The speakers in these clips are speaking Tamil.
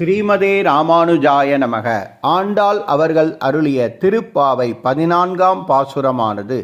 ஸ்ரீமதே ராமானுஜாய நமக. ஆண்டாள் அவர்கள் அருளிய திருப்பாவை பதினான்காம் பாசுரமானது.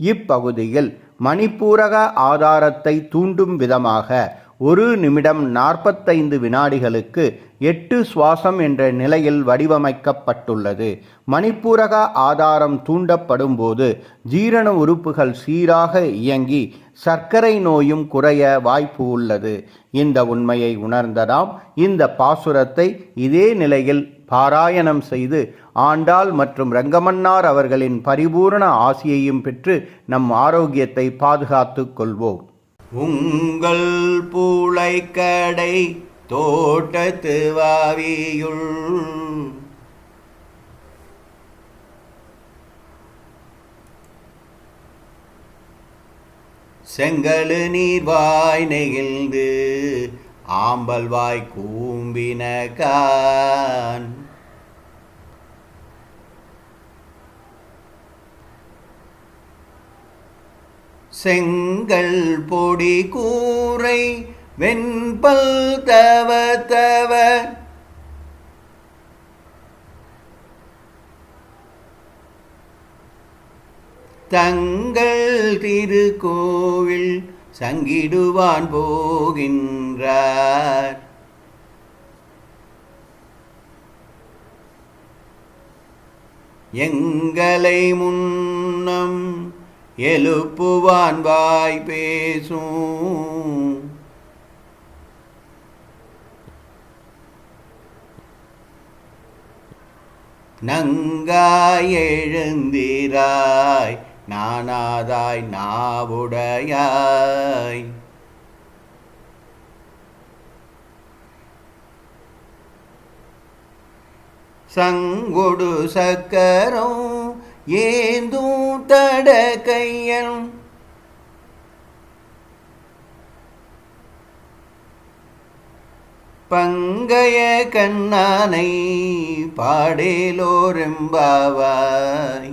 இப்பகுதியில் மணிப்பூரக ஆதாரத்தை தூண்டும் விதமாக ஒரு நிமிடம் நாற்பத்தைந்து வினாடிகளுக்கு எட்டு சுவாசம் என்ற நிலையில் வடிவமைக்கப்பட்டுள்ளது. மணிப்பூரக ஆதாரம் தூண்டப்படும் போது ஜீரண உறுப்புகள் சீராக இயங்கி சர்க்கரை நோயும் குறைய வாய்ப்பு உள்ளது. இந்த உண்மையை உணர்ந்ததாம் இந்த பாசுரத்தை இதே நிலையில் பாராயணம் செய்து ஆண்டாள் மற்றும் ரங்கமன்னார் அவர்களின் பரிபூரண ஆசியையும் பெற்று நம் ஆரோக்கியத்தை பாதுகாத்துக் கொள்வோம். உங்கள் பூளைக்கடை தோட்டத்து வாவியுள் செங்கழு நீர்வாய் நெகிழ்ந்து ஆம்பல் வாய் கூம்பின கான். செங்கல் பொடி கூரை வெண்பல் தவ தவ தங்கள் திருக்கோவில் சங்கிடுவான் போகின்றார். எங்களை முன்னம் எழுப்புவான் வாய் பேசும். நங்காய் எழுந்திராய் நானாதாய் நாவுடையாய். சங்கொடு சக்கரம் ஏந்தும் தட கையன் பங்கைய கண்ணானை பாடேலோரெம்பாவாய்.